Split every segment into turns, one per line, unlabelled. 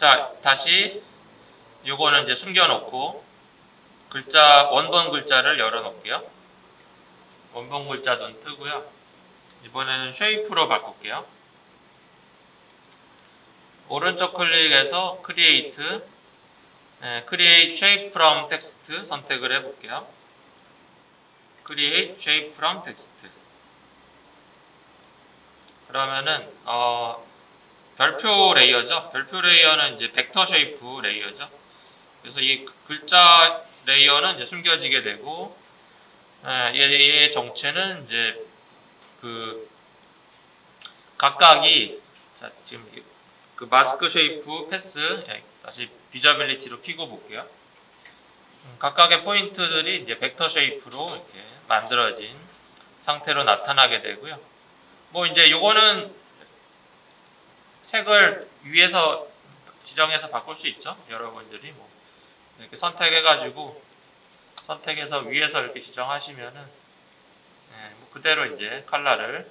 자, 다시 요거는 이제 숨겨놓고 글자 원본 글자를 열어놓을게요. 원본 글자 눈 뜨고요. 이번에는 쉐이프로 바꿀게요. 오른쪽 클릭해서 크리에이트 네, create shape from 선택을 해볼게요. create shape from 그러면은 어, 별표 레이어죠. 별표 레이어는 이제 벡터 쉐이프 레이어죠. 그래서 이 글자 레이어는 이제 숨겨지게 되고 예, 얘의 정체는 이제 그 각각이 자 지금 이- 그 마스크 쉐이프 패스 예, 다시 비저빌리티로 피고 볼게요. 음, 각각의 포인트들이 이제 벡터 쉐이프로 이렇게 만들어진 상태로 나타나게 되고요. 뭐 이제 요거는 색을 위에서 지정해서 바꿀 수 있죠. 여러분들이 뭐 이렇게 선택해가지고 선택해서 위에서 이렇게 지정하시면은 예, 뭐 그대로 이제 컬러를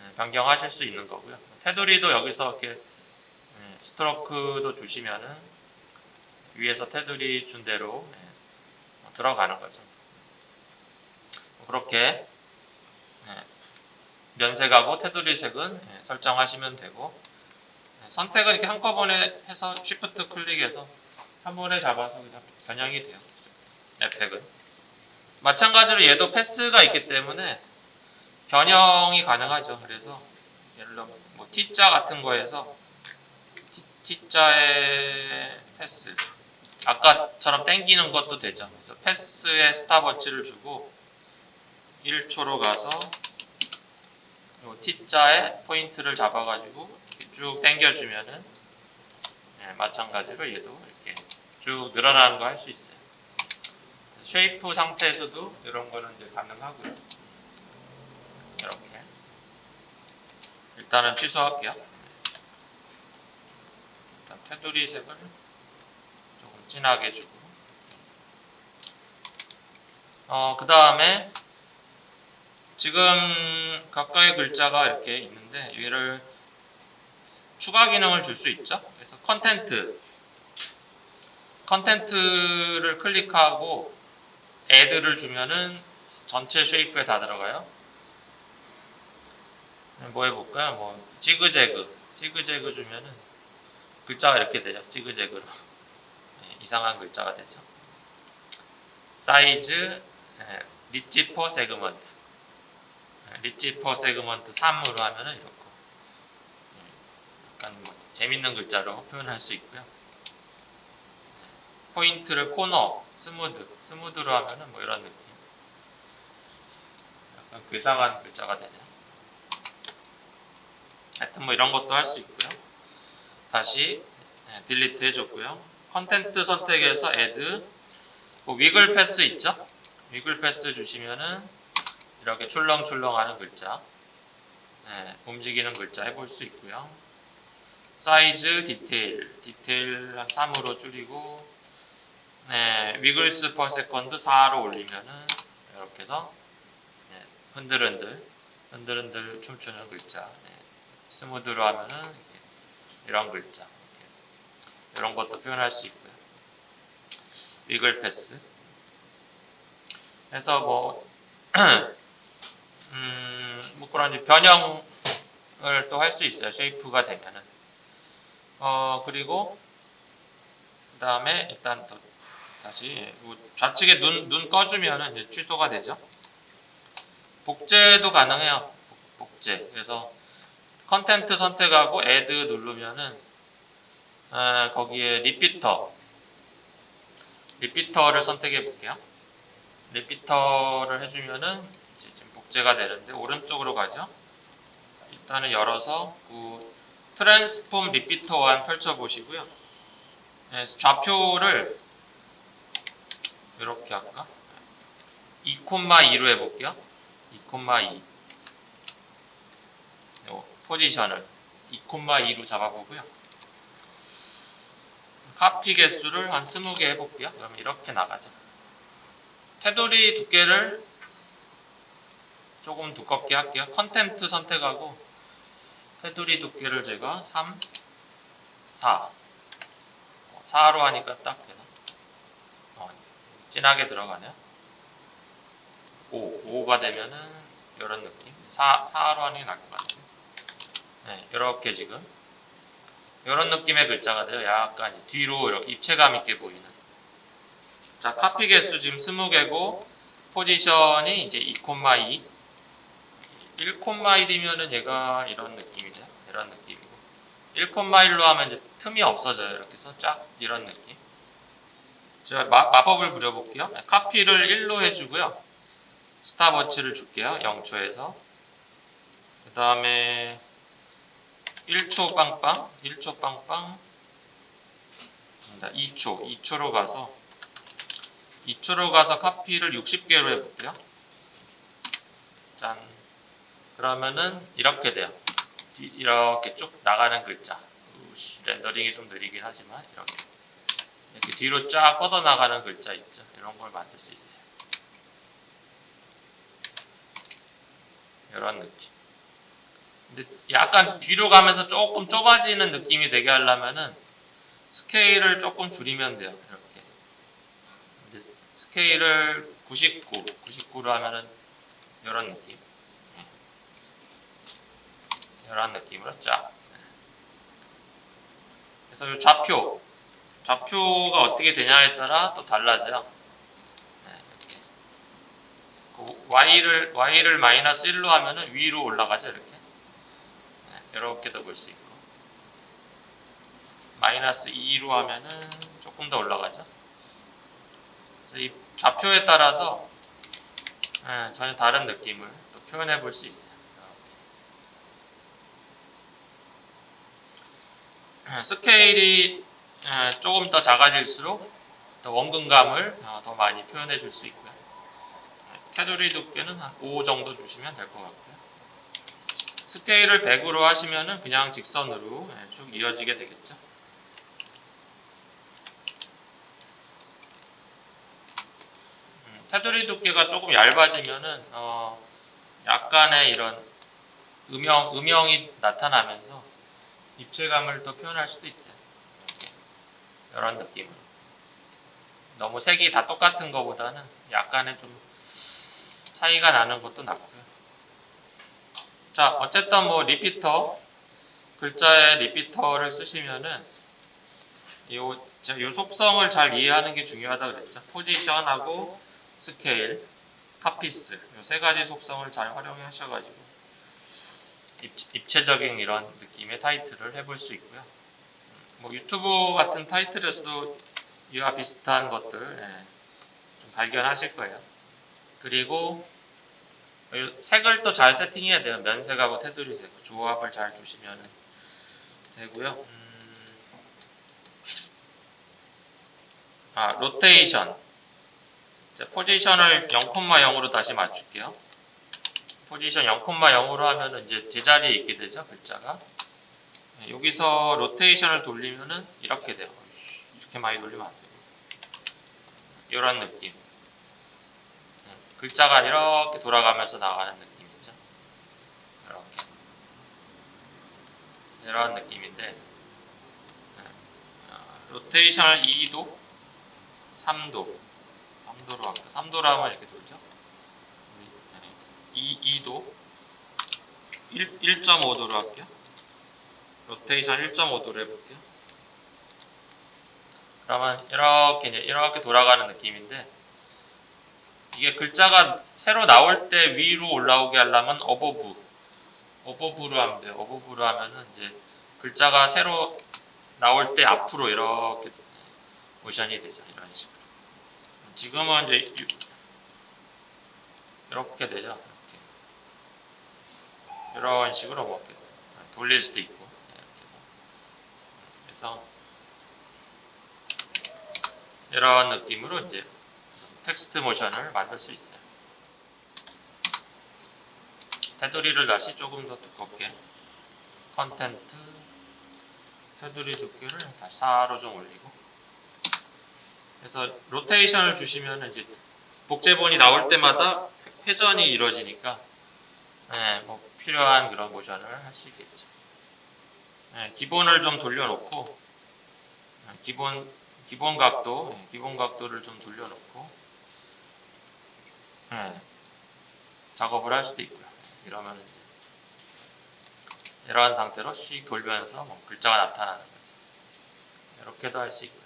예, 변경하실 수 있는 거고요. 테두리도 여기서 이렇게 예, 스트로크도 주시면은 위에서 테두리 준 대로 예, 뭐 들어가는 거죠. 뭐 그렇게 예, 면색하고 테두리 색은 예, 설정하시면 되고 예, 선택은 이렇게 한꺼번에 해서 쉬프트 클릭해서 한 번에 잡아서 그냥 변형이 돼요. 에펙은 마찬가지로 얘도 패스가 있기 때문에 변형이 가능하죠. 그래서 예를 들어 뭐 T자 같은 거에서 T, T자의 패스 아까처럼 땡기는 것도 되죠. 그래서 패스에 스탑워치를 주고 1초로 가서 요 T자의 포인트를 잡아가지고 쭉 당겨주면은 예, 마찬가지로 얘도 이렇게 쭉 늘어나는 거 할 수 있어요. 쉐이프 상태에서도 이런 거는 이제 가능하고요. 이렇게 일단은 취소할게요. 일단 테두리 색을 조금 진하게 주고 어, 그 다음에 지금 가까이 글자가 이렇게 있는데 얘를 추가 기능을 줄 수 있죠. 그래서 컨텐트 컨텐트를 클릭하고 애드를 주면은 전체 쉐이프에 다 들어가요. 뭐 해볼까요? 뭐 지그재그 지그재그 주면은 글자가 이렇게 되죠. 지그재그로 네, 이상한 글자가 되죠. 사이즈 네, 리치 퍼 세그먼트 네, 리치 퍼 세그먼트 3으로 하면은 이렇고 네, 약간 뭐 재밌는 글자로 표현할 수 있고요. 포인트를 코너, 스무드, 스무드로 하면은 뭐 이런 느낌. 약간 괴상한 글자가 되네요. 하여튼 뭐 이런 것도 할 수 있고요. 다시 네, 딜리트 해줬고요. 컨텐트 선택해서 애드 뭐 위글 패스 있죠? 위글 패스 주시면은 이렇게 출렁출렁하는 글자. 네, 움직이는 글자 해볼 수 있고요. 사이즈 디테일. 디테일 한 3으로 줄이고 네, 위글스 퍼 세컨드 4로 올리면은 이렇게 해서 네, 흔들흔들 흔들흔들 춤추는 글자. 네, 스무드로 하면은 이런 글자. 이렇게 이런 것도 표현할 수 있고요. 위글 패스. 그래서 뭐 음, 뭐 그런 변형을 또 할 수 있어요 쉐이프가 되면은 어 그리고 그 다음에 일단 또 다시 뭐 좌측에 눈, 눈 꺼주면은 이제 취소가 되죠. 복제도 가능해요. 복- 복제. 그래서 컨텐트 선택하고 애드 누르면은 아, 거기에 리피터 리피터를 선택해 볼게요. 리피터를 해주면은 복제가 되는데 오른쪽으로 가죠. 일단은 열어서 그 트랜스폼 리피터와 펼쳐 보시고요. 네, 좌표를 이렇게 할까? 2,2로 해볼게요. 2,2요 포지션을 2,2로 잡아보고요. 카피 개수를 한 20개 해볼게요. 그러면 이렇게 나가죠. 테두리 두께를 조금 두껍게 할게요. 컨텐트 선택하고 테두리 두께를 제가 3, 4 4로 하니까 딱 되나? 어, 진하게 들어가네요. 5, 5가 되면은 이런 느낌. 4, 4로 하는 게 나을 것 같아요. 네, 이렇게 지금 이런 느낌의 글자가 돼요. 약간 뒤로 이렇게 입체감 있게 보이는. 자, 카피 개수 지금 20개고 포지션이 이제 2,2 1,1이면은 얘가 이런 느낌이죠. 이런 느낌이고 1,1로 하면 이제 틈이 없어져요. 이렇게 해서 쫙 이런 느낌. 제가 마, 마법을 부려볼게요. 카피를 1로 해주고요. 스탑워치를 줄게요. 0초에서 그 다음에 1초 빵빵 1초 빵빵 2초 2초로 가서 2초로 가서 카피를 60개로 해볼게요. 짠. 그러면은 이렇게 돼요. 뒤- 이렇게 쭉 나가는 글자. 렌더링이 좀 느리긴 하지만 이렇게 이렇게 뒤로 쫙 뻗어 나가는 글자 있죠. 이런 걸 만들 수 있어요. 이런 느낌. 근데 약간 뒤로 가면서 조금 좁아지는 느낌이 되게 하려면은 스케일을 조금 줄이면 돼요. 이렇게. 근데 스케일을 99, 99로 하면은 이런 느낌. 예. 이런 느낌으로 쫙. 그래서 이 좌표, 좌표가 어떻게 되냐에 따라 또 달라져요. 네, 이렇게. 그 y를 y를 마이너스 1로 하면은 위로 올라가죠 이렇게. 네, 이렇게도 볼 수 있고. 마이너스 2로 하면은 조금 더 올라가죠. 그래서 이 좌표에 따라서 예, 전혀 다른 느낌을 또 표현해 볼 수 있어요. 이렇게. 스케일이 예, 조금 더 작아질수록 더 원근감을 어, 더 많이 표현해 줄 수 있고요. 예, 테두리 두께는 한 5 정도 주시면 될 것 같고요. 스케일을 100으로 하시면은 그냥 직선으로 예, 쭉 이어지게 되겠죠. 음, 테두리 두께가 조금 얇아지면은 어, 약간의 이런 음영 음영이 나타나면서 입체감을 더 표현할 수도 있어요. 이런 느낌으로 너무 색이 다 똑같은 것보다는 약간의 좀 차이가 나는 것도 낫고요. 자 어쨌든 뭐 리피터 글자에 리피터를 쓰시면은 요, 요 속성을 잘 이해하는 게 중요하다 그랬죠. 포지션하고 스케일, 카피스 요 세 가지 속성을 잘 활용하셔가지고 입, 체적인 이런 느낌의 타이틀을 해볼 수 있고요. 음, 뭐 유튜브 같은 타이틀에서도 이와 비슷한 것들 예, 좀 발견하실 거예요. 그리고 이 색을 또 잘 세팅해야 돼요. 면색하고 테두리색 조합을 잘 주시면 되고요. 음, 아 로테이션 자, 포지션을 0,0으로 다시 맞출게요. 포지션 0,0으로 하면은 이제 제자리에 있게 되죠 글자가. 네, 여기서 로테이션을 돌리면은 이렇게 돼요. 이렇게 많이 돌리면 안 되고 이런 느낌. 네, 글자가 이렇게 돌아가면서 나가는 느낌 있죠. 이렇게 이런 느낌인데 네, 어, 로테이션을 2도, 3도 3도로 할까? 3도로 하면 이렇게 돌죠. 2, 2도 1, 1.5도로 할게요. 로테이션 1.5도로 해볼게요. 그러면 이렇게 이제 이렇게 돌아가는 느낌인데 이게 글자가 새로 나올 때 위로 올라오게 하려면 어버브 어버브로 하면 돼요. 어버브로 하면은 이제 글자가 새로 나올 때 앞으로 이렇게 모션이 되죠. 이런 식으로. 지금은 이제 유- 이렇게 되죠. 이런 식으로 뭐 돌릴 수도 있고 이렇게 해서. 그래서 이런 느낌으로 이제 텍스트 모션을 만들 수 있어요. 테두리를 다시 조금 더 두껍게 컨텐트 테두리 두께를 다시 4로 좀 올리고 그래서 로테이션을 주시면 이제 복제본이 나올 때마다 회전이 이루어지니까 예, 뭐 필요한 그런 모션을 있겠죠. 예, 기본을 좀 돌려놓고 기본 기본 각도 예, 기본 각도를 좀 돌려놓고 예, 작업을 할 수도 있고요. 이러면 이제 이러한 상태로 씩 돌면서 뭐 글자가 나타나는 거죠. 이렇게도 할 수 있고요.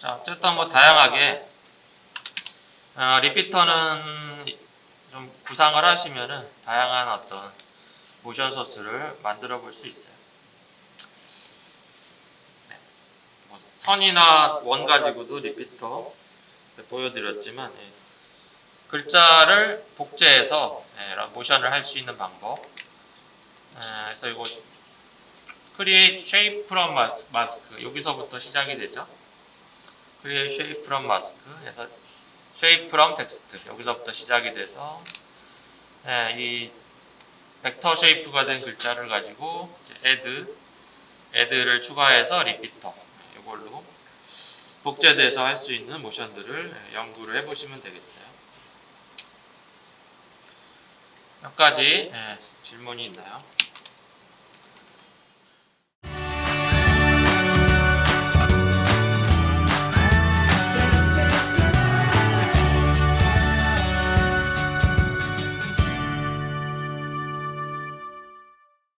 자, 어쨌든 뭐 다양하게 어, 리피터는 좀 구상을 하시면은 다양한 어떤 모션 소스를 만들어 볼 수 있어요. 네. 뭐 선이나 원 가지고도 리피터 보여드렸지만 예. 글자를 복제해서 예, 모션을 할 수 있는 방법. 예, 그래서 이거 create shape from mas- mask 여기서부터 시작이 되죠. Create shape from mask 해서 shape from text 여기서부터 시작이 돼서 예, 이 벡터 쉐이프가 된 글자를 가지고 add add를 추가해서 리피터 이걸로 복제돼서 할 수 있는 모션들을 예, 연구를 해보시면 되겠어요. 몇 가지 예, 질문이 있나요?